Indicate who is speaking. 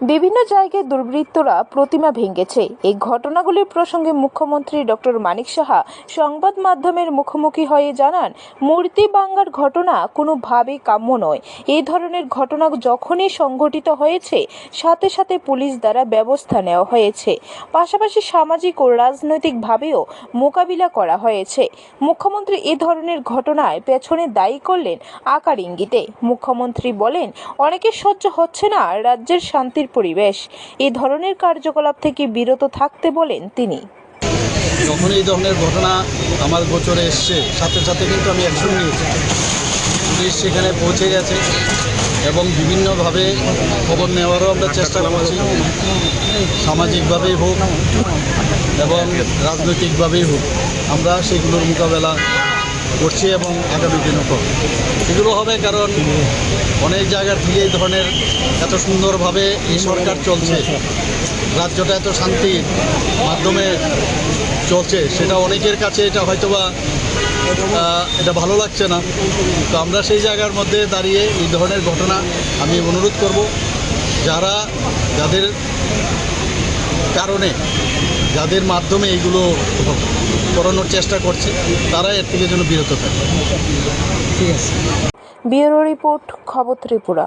Speaker 1: বিভিন্ন জায়গায় দুর্বৃত্তরা প্রতিমা ভেঙেছে। এই ঘটনাগুলির প্রসঙ্গে মুখ্যমন্ত্রী ডক্টর মানিক সাহা সংবাদ মাধ্যমের মুখোমুখি হয়ে জানান, মূর্তি ভাঙ্গার ঘটনা কোনোভাবেই কাম্য নয়। এই ধরনের ঘটনা যখনই সংঘটিত হয়েছে, সাথে সাথে পুলিশ দ্বারা ব্যবস্থা নেওয়া হয়েছে। পাশাপাশি সামাজিক ও রাজনৈতিকভাবেও মোকাবিলা করা হয়েছে। মুখ্যমন্ত্রী এ ধরনের ঘটনায় পেছনে দায়ী করলেন আকার ইঙ্গিতে। মুখ্যমন্ত্রী বলেন, অনেকে সহ্য হচ্ছে না, রাজ্যের শান্তির পরিবেশ। এই ধরনের কার্যকলাপ থেকে বিরত থাকতে বলেন তিনি।
Speaker 2: যখন এই ধরনের ঘটনা আমার গোচরে এসছে, সাথে সাথে কিন্তু আমি অ্যাকশন নিয়েছি। পুলিশ সেখানে পৌঁছে গেছে এবং বিভিন্নভাবে খবর নেওয়ারও আমরা চেষ্টা করছি। সামাজিকভাবেই হোক এবং রাজনৈতিকভাবেই হোক, আমরা সেগুলোর মোকাবেলা করছি এবং আগামী দিনও করব। এগুলো হবে কারণ অনেক জায়গার থেকে এই ধরনের এত সুন্দরভাবে এই সরকার চলছে, রাজ্যটা এত শান্তির মাধ্যমে চলছে, সেটা অনেকের কাছে এটা হয়তোবা এটা ভালো লাগছে না। তো আমরা সেই জায়গার মধ্যে দাঁড়িয়ে এই ধরনের ঘটনা আমি অনুরোধ করব, যারা যাদের কারণে, যাদের মাধ্যমে এইগুলো করানোর চেষ্টা করছে তারা এর থেকে যেন বিরত থাকে। ঠিক আছে।
Speaker 1: ব্যুরো রিপোর্ট, খবর ত্রিপুরা।